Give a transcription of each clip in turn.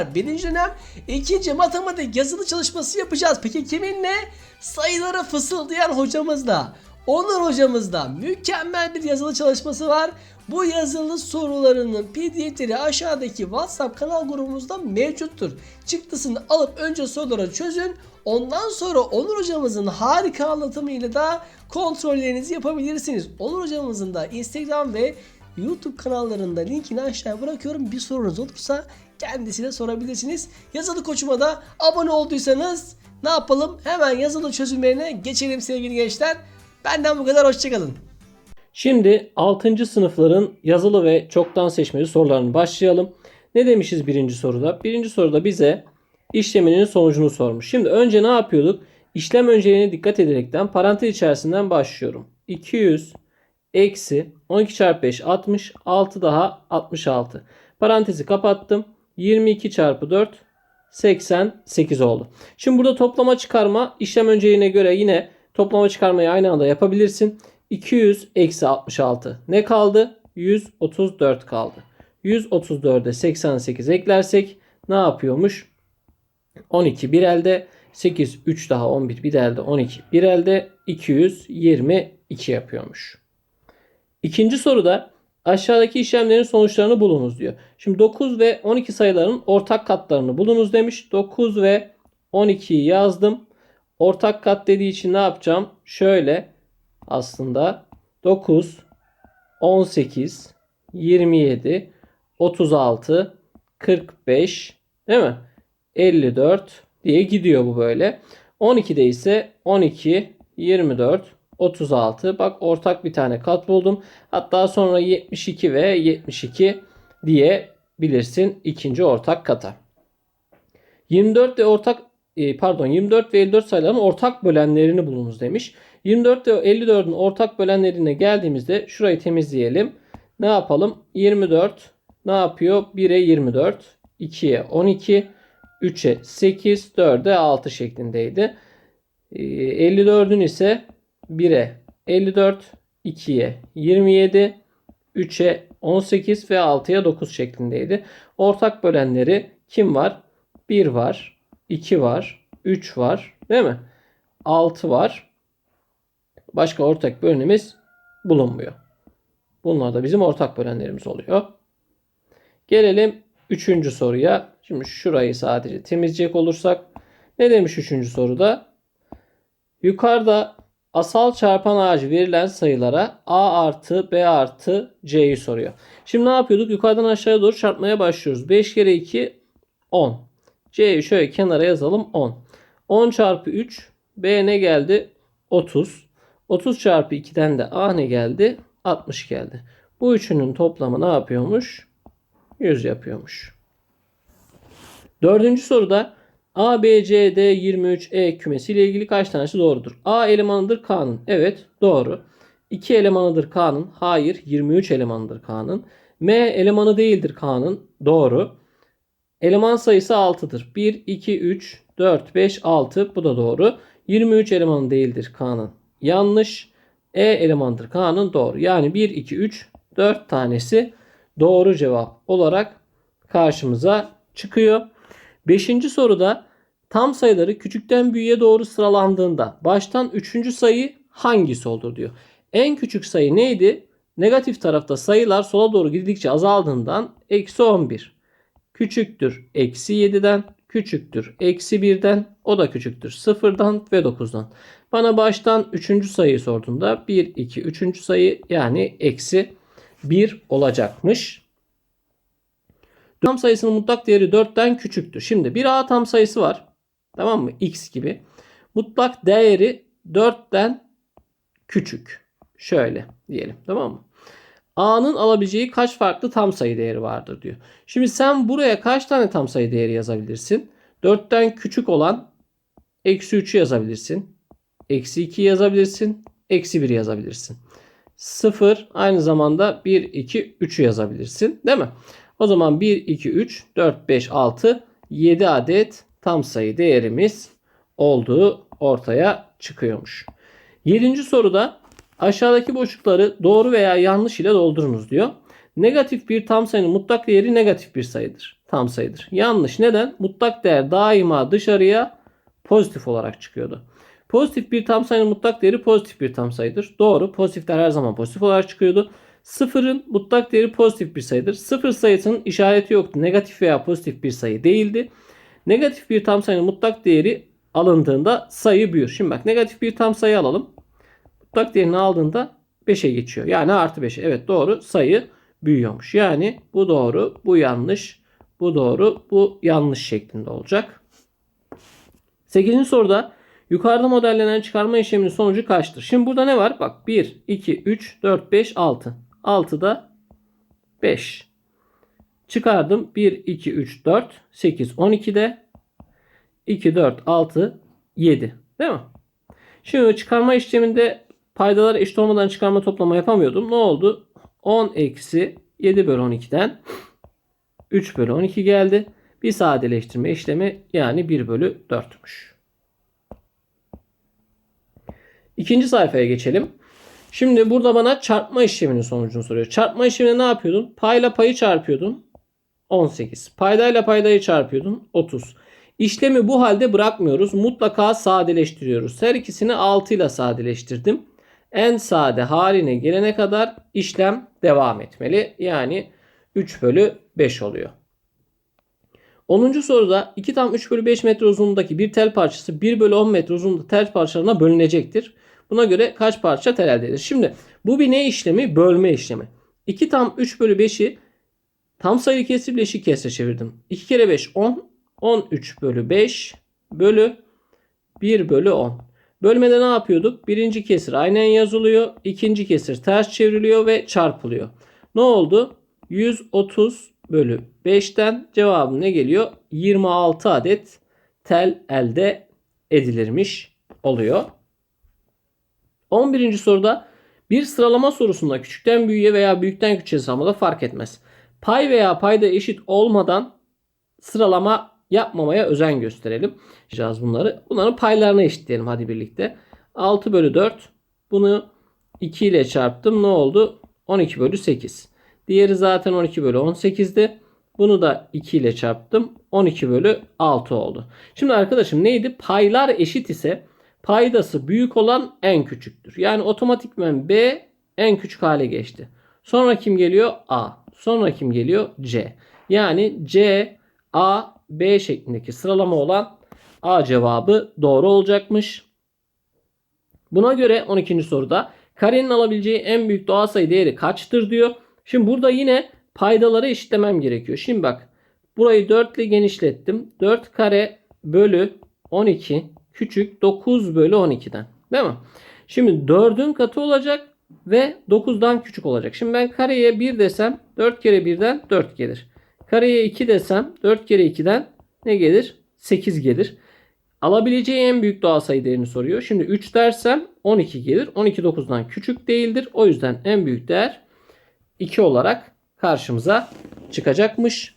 arkadaşlar. Birinci dönem ikinci matematik yazılı çalışması yapacağız. Peki kiminle? Sayıları fısıldayan hocamızla. Onur hocamızda mükemmel bir yazılı çalışması var. Bu yazılı sorularının pdf'leri aşağıdaki WhatsApp kanal grubumuzda mevcuttur. Çıktısını alıp önce soruları çözün. Ondan sonra Onur hocamızın harika anlatımıyla da kontrollerinizi yapabilirsiniz. Onur hocamızın da Instagram ve YouTube kanallarında linkini aşağıya bırakıyorum. Bir sorunuz olursa kendisine sorabilirsiniz. Yazılı koçuma da abone olduysanız ne yapalım? Hemen yazılı çözümlerine geçelim sevgili gençler. Benden bu kadar hoşçakalın. Şimdi 6. sınıfların yazılı ve çoktan seçmeli sorularını başlayalım. Ne demişiz birinci soruda? Birinci soruda bize işleminin sonucunu sormuş. Şimdi önce ne yapıyorduk? İşlem önceliğine dikkat ederekten parantez içerisinden başlıyorum. 200 eksi 12 çarpı 5 60 6 daha 66. Parantezi kapattım. 22 çarpı 4 88 oldu. Şimdi burada toplama çıkarma işlem önceliğine göre yine toplama çıkarmayı aynı anda yapabilirsin. 200 eksi 66 ne kaldı? 134 kaldı. 134'e 88 eklersek ne yapıyormuş? 12 bir elde 8 3 daha 11 bir elde 12 bir elde 222 yapıyormuş. İkinci soruda aşağıdaki işlemlerin sonuçlarını bulunuz diyor. Şimdi 9 ve 12 sayıların ortak katlarını bulunuz demiş. 9 ve 12'yi yazdım. Ortak kat dediği için ne yapacağım? Şöyle aslında 9, 18, 27, 36, 45 değil mi? 54 diye gidiyor bu böyle. 12'de ise 12, 24, 36. Bak ortak bir tane kat buldum. Hatta sonra 72 ve 72 diyebilirsin ikinci ortak kata. 24 ve ortak e, pardon 24 ve 54 sayıların ortak bölenlerini bulunuz demiş. 24 ve 54'ün ortak bölenlerine geldiğimizde şurayı temizleyelim. Ne yapalım? 24 ne yapıyor? 1'e 24, 2'ye 12, 3'e 8, 4'e 6 şeklindeydi. E, 54'ün ise 1'e 54, 2'ye 27, 3'e 18 ve 6'ya 9 şeklindeydi. Ortak bölenleri kim var? 1 var, 2 var, 3 var, değil mi? 6 var. Başka ortak bölümümüz bulunmuyor. Bunlar da bizim ortak bölenlerimiz oluyor. Gelelim 3. soruya. Şimdi şurayı sadece temizleyecek olursak. Ne demiş 3. soruda? Yukarıda asal çarpan ağacı verilen sayılara a artı b artı c'yi soruyor. Şimdi ne yapıyorduk? Yukarıdan aşağıya doğru çarpmaya başlıyoruz. 5 kere 2 10. C'yi şöyle kenara yazalım 10. 10 çarpı 3 b ne geldi? 30. 30 çarpı 2'den de a ne geldi? 60 geldi. Bu üçünün toplamı ne yapıyormuş? 100 yapıyormuş. Dördüncü soruda A, B, C, D, 23, E kümesi ile ilgili kaç tanesi doğrudur? A elemanıdır K'nın. Evet doğru. 2 elemanıdır K'nın. Hayır 23 elemanıdır K'nın. M elemanı değildir K'nın. Doğru. Eleman sayısı 6'dır. 1, 2, 3, 4, 5, 6 bu da doğru. 23 elemanı değildir K'nın. Yanlış. E elemandır K'nın doğru. Yani 1, 2, 3, 4 tanesi doğru cevap olarak karşımıza çıkıyor. Beşinci soruda tam sayıları küçükten büyüğe doğru sıralandığında baştan üçüncü sayı hangisi olur diyor. En küçük sayı neydi? Negatif tarafta sayılar sola doğru gidildikçe azaldığından eksi 11. Küçüktür eksi 7'den, küçüktür eksi 1'den, o da küçüktür 0'dan ve 9'dan. Bana baştan üçüncü sayıyı sorduğunda 1, 2, üçüncü sayı yani eksi 1 olacakmış. Tam sayısının mutlak değeri 4'ten küçüktür. Şimdi bir A tam sayısı var. Tamam mı? X gibi. Mutlak değeri 4'ten küçük. Şöyle diyelim. Tamam mı? A'nın alabileceği kaç farklı tam sayı değeri vardır diyor. Şimdi sen buraya kaç tane tam sayı değeri yazabilirsin? 4'ten küçük olan eksi 3'ü yazabilirsin. Eksi 2 yazabilirsin. Eksi 1 yazabilirsin. 0 aynı zamanda 1, 2, 3'ü yazabilirsin. Değil mi? O zaman 1, 2, 3, 4, 5, 6, 7 adet tam sayı değerimiz olduğu ortaya çıkıyormuş. 7. soruda aşağıdaki boşlukları doğru veya yanlış ile doldurunuz diyor. Negatif bir tam sayının mutlak değeri negatif bir sayıdır. Tam sayıdır. Yanlış. Neden? Mutlak değer daima dışarıya pozitif olarak çıkıyordu. Pozitif bir tam sayının mutlak değeri pozitif bir tam sayıdır. Doğru. Pozitifler her zaman pozitif olarak çıkıyordu. Sıfırın mutlak değeri pozitif bir sayıdır. Sıfır sayısının işareti yoktu. Negatif veya pozitif bir sayı değildi. Negatif bir tam sayının mutlak değeri alındığında sayı büyür. Şimdi bak negatif bir tam sayı alalım. Mutlak değerini aldığında 5'e geçiyor. Yani artı 5'e. Evet doğru sayı büyüyormuş. Yani bu doğru, bu yanlış, bu doğru, bu yanlış şeklinde olacak. 8. soruda yukarıda modellenen çıkarma işleminin sonucu kaçtır? Şimdi burada ne var? Bak 1, 2, 3, 4, 5, 6. 6'da 5. Çıkardım. 1, 2, 3, 4, 8, 12'de 2, 4, 6, 7. Değil mi? Şimdi çıkarma işleminde paydalar eşit olmadan çıkarma toplama yapamıyordum. Ne oldu? 10 eksi 7 bölü 12'den 3 bölü 12 geldi. Bir sadeleştirme işlemi yani 1 bölü 4'müş. İkinci sayfaya geçelim. Şimdi burada bana çarpma işleminin sonucunu soruyor. Çarpma işleminde ne yapıyordun? Payla payı çarpıyordun. 18. Paydayla paydayı çarpıyordun. 30. İşlemi bu halde bırakmıyoruz. Mutlaka sadeleştiriyoruz. Her ikisini 6 ile sadeleştirdim. En sade haline gelene kadar işlem devam etmeli. Yani 3 bölü 5 oluyor. 10. soruda 2 tam 3 bölü 5 metre uzunluğundaki bir tel parçası 1 bölü 10 metre uzunluğunda tel parçalarına bölünecektir. Buna göre kaç parça tel elde edilir? Şimdi bu bir ne işlemi? Bölme işlemi. 2 tam 3 bölü 5'i tam sayılı kesir bileşik kesre çevirdim. 2 kere 5 10. 13 bölü 5 bölü 1 bölü 10. Bölmede ne yapıyorduk? Birinci kesir aynen yazılıyor. ikinci kesir ters çevriliyor ve çarpılıyor. Ne oldu? 130 bölü 5'ten cevabım ne geliyor? 26 adet tel elde edilirmiş oluyor. 11. soruda bir sıralama sorusunda küçükten büyüğe veya büyükten küçüğe sıralama fark etmez. Pay veya payda eşit olmadan sıralama yapmamaya özen gösterelim. Yapacağız bunları. Bunların paylarına eşitleyelim hadi birlikte. 6 bölü 4. Bunu 2 ile çarptım. Ne oldu? 12 bölü 8. Diğeri zaten 12 bölü 18'di. Bunu da 2 ile çarptım. 12 bölü 6 oldu. Şimdi arkadaşım neydi? Paylar eşit ise paydası büyük olan en küçüktür. Yani otomatikmen B en küçük hale geçti. Sonra kim geliyor? A. Sonra kim geliyor? C. Yani C, A, B şeklindeki sıralama olan A cevabı doğru olacakmış. Buna göre 12. soruda karenin alabileceği en büyük doğal sayı değeri kaçtır diyor. Şimdi burada yine paydaları eşitlemem gerekiyor. Şimdi bak burayı 4 ile genişlettim. 4 kare bölü 12 küçük 9 bölü 12'den. Değil mi? Şimdi 4'ün katı olacak ve 9'dan küçük olacak. Şimdi ben kareye 1 desem 4 kere 1'den 4 gelir. Kareye 2 desem 4 kere 2'den ne gelir? 8 gelir. Alabileceği en büyük doğal sayı değerini soruyor. Şimdi 3 dersem 12 gelir. 12 9'dan küçük değildir. O yüzden en büyük değer 2 olarak karşımıza çıkacakmış.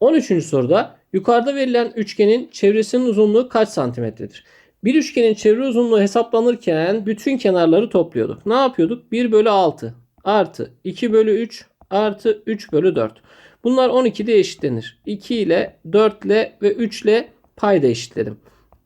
13. soruda yukarıda verilen üçgenin çevresinin uzunluğu kaç santimetredir? Bir üçgenin çevre uzunluğu hesaplanırken bütün kenarları topluyorduk. Ne yapıyorduk? 1 bölü 6 artı 2 bölü 3 artı 3 bölü 4. Bunlar 12'de eşitlenir. 2 ile 4 ile ve 3 ile payda eşitledim.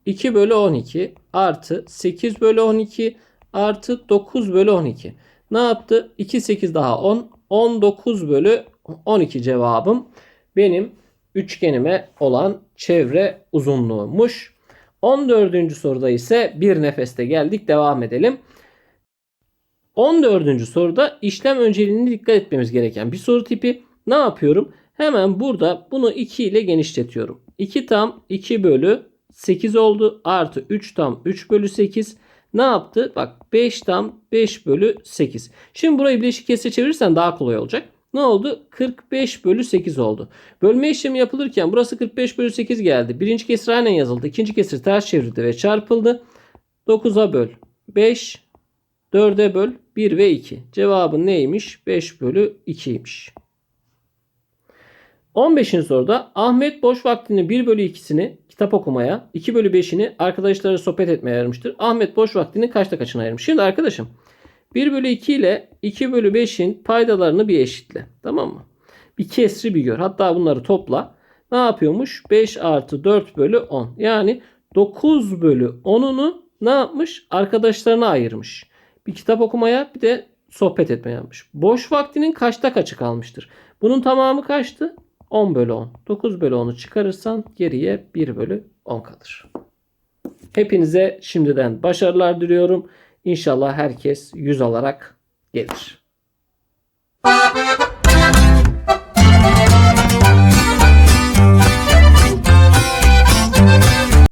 2 bölü 12 artı 8 bölü 12 artı 9 bölü 12. Ne yaptı? 2 8 daha 10. 19 bölü 12 cevabım benim üçgenime olan çevre uzunluğumuş. 14. soruda ise bir nefeste geldik. Devam edelim. 14. soruda işlem önceliğine dikkat etmemiz gereken bir soru tipi. Ne yapıyorum? Hemen burada bunu 2 ile genişletiyorum. 2 tam 2 bölü 8 oldu. Artı 3 tam 3 bölü 8. Ne yaptı? Bak 5 tam 5 bölü 8. Şimdi burayı bileşik kesre çevirirsen daha kolay olacak. Ne oldu? 45 bölü 8 oldu. Bölme işlemi yapılırken burası 45 bölü 8 geldi. Birinci kesir aynen yazıldı. İkinci kesir ters çevrildi ve çarpıldı. 9'a böl 5. 4'e böl 1 ve 2. Cevabın neymiş? 5 bölü 2'ymiş. 15. soruda Ahmet boş vaktini 1 bölü 2'sini kitap okumaya, 2 bölü 5'ini arkadaşları sohbet etmeye ayırmıştır. Ahmet boş vaktini kaçta kaçına ayırmış? Şimdi arkadaşım 1 bölü 2 ile 2 bölü 5'in paydalarını bir eşitle. Tamam mı? Bir kesri bir gör. Hatta bunları topla. Ne yapıyormuş? 5 artı 4 bölü 10. Yani 9 bölü 10'unu ne yapmış? Arkadaşlarına ayırmış. Bir kitap okumaya bir de sohbet etmeye yapmış. Boş vaktinin kaçta kaçı kalmıştır? Bunun tamamı kaçtı? 10 bölü 10. 9 bölü 10'u çıkarırsan geriye 1 bölü 10 kalır. Hepinize şimdiden başarılar diliyorum. İnşallah herkes 100 alarak gelir.